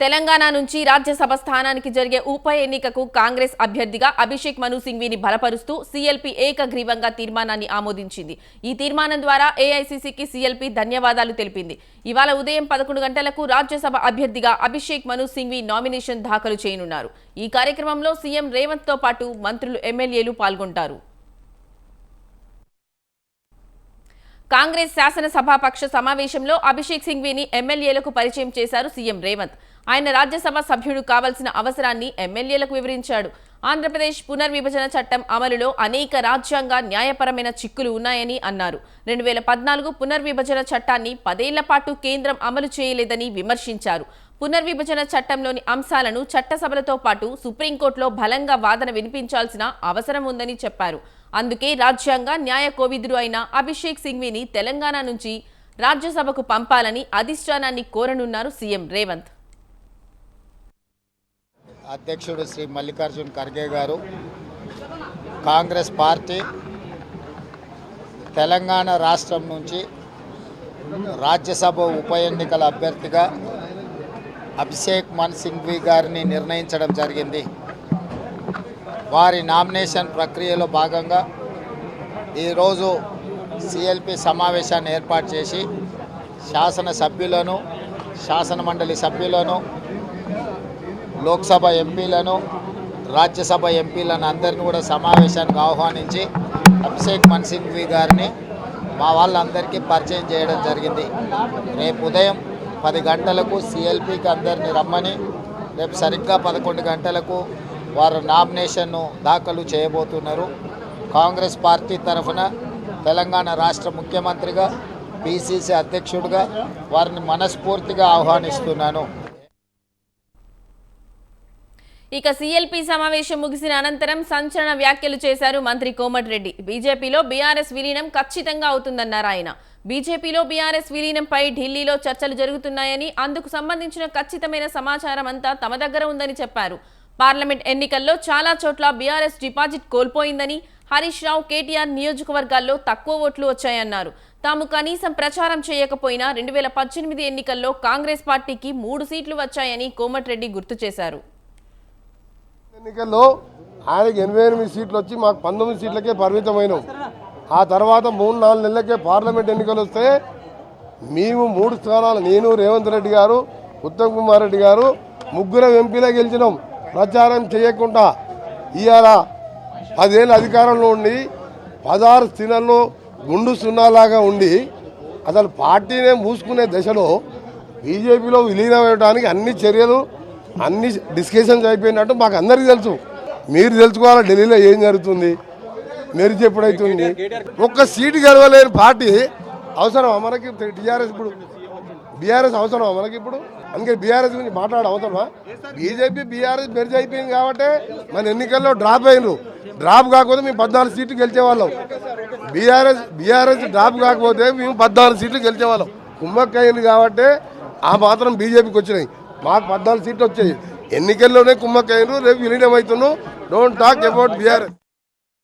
తెలంగాణ నుంచి రాజ్యసభ స్థానానికి జరిగే ఉప ఎన్నికకు కాంగ్రెస్ అభ్యర్థిగా అభిషేక్ మను సింఘ్వీని బలపరుస్తూ సీఎల్పీ ఏకగ్రీవంగా తీర్మానాన్ని ఆమోదించింది. ఈ తీర్మానం ద్వారా ఏఐసీసీకి సీఎల్పీ ధన్యవాదాలు తెలిపింది. ఇవాళ ఉదయం పదకొండు గంటలకు రాజ్యసభ అభ్యర్థిగా అభిషేక్ మను సింఘ్వీ నామినేషన్ దాఖలు చేయనున్నారు. ఈ కార్యక్రమంలో సీఎం రేవంత్తో పాటు మంత్రులు ఎమ్మెల్యేలు పాల్గొంటారు. కాంగ్రెస్ శాసనసభాపక్ష సమావేశంలో అభిషేక్ సింఘ్వీని ఎమ్మెల్యేలకు పరిచయం చేశారు సీఎం రేవంత్. ఆయన రాజ్యసభ సభ్యుడు కావాల్సిన అవసరాన్ని ఎమ్మెల్యేలకు వివరించాడు. ఆంధ్రప్రదేశ్ పునర్విభజన చట్టం అమలులో అనేక రాజ్యాంగ న్యాయపరమైన చిక్కులు ఉన్నాయని అన్నారు. రెండు వేల పద్నాలుగు పునర్విభజన చట్టాన్ని పదేళ్ళ పాటు కేంద్రం అమలు చేయలేదని విమర్శించారు. పునర్విభజన చట్టంలోని అంశాలను చట్టసభలతో పాటు సుప్రీంకోర్టులో బలంగా వాదన వినిపించాల్సిన అవసరం ఉందని చెప్పారు. అందుకే రాజ్యాంగ న్యాయ కోవిదుడు అయిన అభిషేక్ సింఘ్విని తెలంగాణ నుంచి రాజ్యసభకు పంపాలని అధిష్టానాన్ని కోరనున్నారు సీఎం రేవంత్. అధ్యక్షుడు శ్రీ మల్లికార్జున్ ఖర్గే గారు కాంగ్రెస్ పార్టీ తెలంగాణ రాష్ట్రం నుంచి రాజ్యసభ ఉప ఎన్నికల అభ్యర్థిగా అభిషేక్ మన్ సింఘ్వి గారిని నిర్ణయించడం జరిగింది. వారి నామినేషన్ ప్రక్రియలో భాగంగా ఈరోజు సిఎల్పి సమావేశాన్ని ఏర్పాటు చేసి శాసన సభ్యులను శాసన మండలి సభ్యులను లోక్సభ ఎంపీలను రాజ్యసభ ఎంపీలను అందరిని కూడా సమావేశానికి ఆహ్వానించి అభిషేక్ మన్సింగ్వి గారిని మా వాళ్ళందరికీ పరిచయం చేయడం జరిగింది. రేపు ఉదయం పది గంటలకు సిఎల్పికి అందరిని రమ్మని రేపు సరిగ్గా పదకొండు గంటలకు వారు నామినేషన్ను దాఖలు చేయబోతున్నారు. కాంగ్రెస్ పార్టీ తరఫున తెలంగాణ రాష్ట్ర ముఖ్యమంత్రిగా పిసిసి అధ్యక్షుడిగా వారిని మనస్ఫూర్తిగా ఆహ్వానిస్తున్నాను. ఇక సీఎల్పీ సమావేశం ముగిసిన అనంతరం సంచలన వ్యాఖ్యలు చేశారు మంత్రి కోమటిరెడ్డి. బీజేపీలో బీఆర్ఎస్ విలీనం ఖచ్చితంగా అవుతుందన్నారు ఆయన. బీజేపీలో బీఆర్ఎస్ విలీనంపై ఢిల్లీలో చర్చలు జరుగుతున్నాయని అందుకు సంబంధించిన ఖచ్చితమైన సమాచారం అంతా తమ దగ్గర ఉందని చెప్పారు. పార్లమెంట్ ఎన్నికల్లో చాలా చోట్ల బీఆర్ఎస్ డిపాజిట్ కోల్పోయిందని హరీష్ రావు కేటీఆర్ నియోజకవర్గాల్లో తక్కువ ఓట్లు వచ్చాయన్నారు. తాము కనీసం ప్రచారం చేయకపోయినా రెండు వేల పద్దెనిమిది ఎన్నికల్లో కాంగ్రెస్ పార్టీకి మూడు సీట్లు వచ్చాయని కోమటిరెడ్డి గుర్తు చేశారు. ఎన్నికల్లో ఆయనకి ఎనభై ఎనిమిది సీట్లు వచ్చి మాకు పంతొమ్మిది సీట్లకే పరిమితమైనాం ఆ తర్వాత మూడు నాలుగు నెలలకే పార్లమెంట్ ఎన్నికలు వస్తే మేము మూడు స్థానాలు నేను రేవంత్ రెడ్డి గారు ఉత్తమ్ కుమార్ రెడ్డి గారు ముగ్గురం ఎంపీలే గెలిచినాం. ప్రచారం చేయకుండా ఇవాళ పదేళ్ళ అధికారంలో ఉండి పదహారు స్థినల్లో గుండు సున్నాలాగా ఉండి అసలు పార్టీనే మూసుకునే దశలో బీజేపీలో విలీనం అన్ని చర్యలు అన్ని డిస్కషన్స్ అయిపోయినట్టు మాకు అందరికీ తెలుసు. మీరు తెలుసుకోవాలి ఢిల్లీలో ఏం జరుగుతుంది? మీరు చెప్పుడైతుంది. ఒక్క సీటు గెలవలేని పార్టీ అవసరం మనకి? టీఆర్ఎస్ ఇప్పుడు బీఆర్ఎస్ అవసరమా మనకి ఇప్పుడు? అందుకే బీఆర్ఎస్ గురించి మాట్లాడ అవసరమా? బీజేపీ బీఆర్ఎస్ మెరిజ్ అయిపోయింది కాబట్టి మన ఎన్నికల్లో డ్రాప్ అయినరు. డ్రాప్ కాకపోతే మేము పద్నాలుగు సీట్లు గెలిచేవాళ్ళం. బీఆర్ఎస్ బీఆర్ఎస్ డ్రాప్ కాకపోతే మేము పద్నాలుగు సీట్లు గెలిచేవాళ్ళం. కుమ్మక్క అయింది కాబట్టి ఆ మాత్రం బీజేపీకి వచ్చినాయి. మాకు పద్నాలుగు సీట్లు వచ్చాయి. ఎన్నికల్లోనే కుమ్మక్క అయినరు రేపు విలీనం అవుతున్నాం డోంట్ టాక్ అబౌట్ బీఆర్ఎస్